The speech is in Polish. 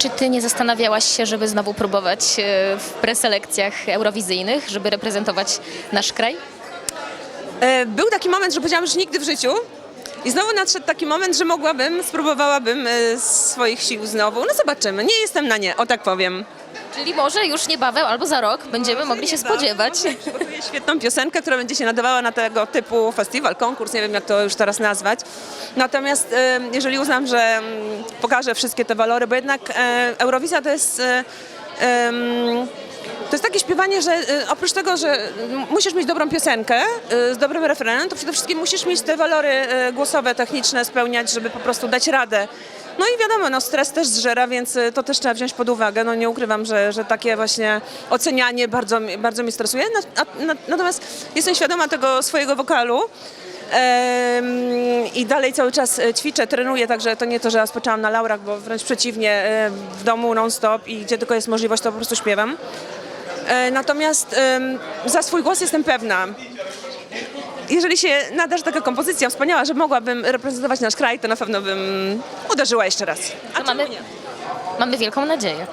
Czy ty nie zastanawiałaś się, żeby znowu próbować e, w preselekcjach eurowizyjnych, żeby reprezentować nasz kraj? E, Był taki moment, że powiedziałam, że nigdy w życiu. I znowu nadszedł taki moment, że mogłabym, spróbowałabym e, swoich sił znowu. No zobaczymy, nie jestem na nie, o tak powiem. Czyli może już niebawem albo za rok będziemy mogli się spodziewać. Przygotuję świetną piosenkę, która będzie się nadawała na tego typu festiwal, konkurs, nie wiem jak to już teraz nazwać. Natomiast e, jeżeli uznam, że mm, pokażę wszystkie te walory, bo jednak e, Eurowizja to jest... e, em, to jest takie śpiewanie, że e, oprócz tego, że musisz mieć dobrą piosenkę e, z dobrym refrenem, to przede wszystkim musisz mieć te walory e, głosowe, techniczne spełniać, żeby po prostu dać radę. No i wiadomo, no stres też zżera, więc e, to też trzeba wziąć pod uwagę. No nie ukrywam, że, że takie właśnie ocenianie bardzo, mi- bardzo mnie stresuje. A- na- Natomiast jestem świadoma tego swojego wokalu. I dalej cały czas e, ćwiczę, trenuję, także to nie to, że ja spoczęłam na laurach, bo wręcz przeciwnie, e, w domu non-stop i gdzie tylko jest możliwość, to po prostu śpiewam. E, Natomiast za swój głos jestem pewna. Jeżeli się nadarzy taka kompozycja wspaniała, że mogłabym reprezentować nasz kraj, to na pewno bym uderzyła jeszcze raz. A To mamy, czemu nie? mamy wielką nadzieję.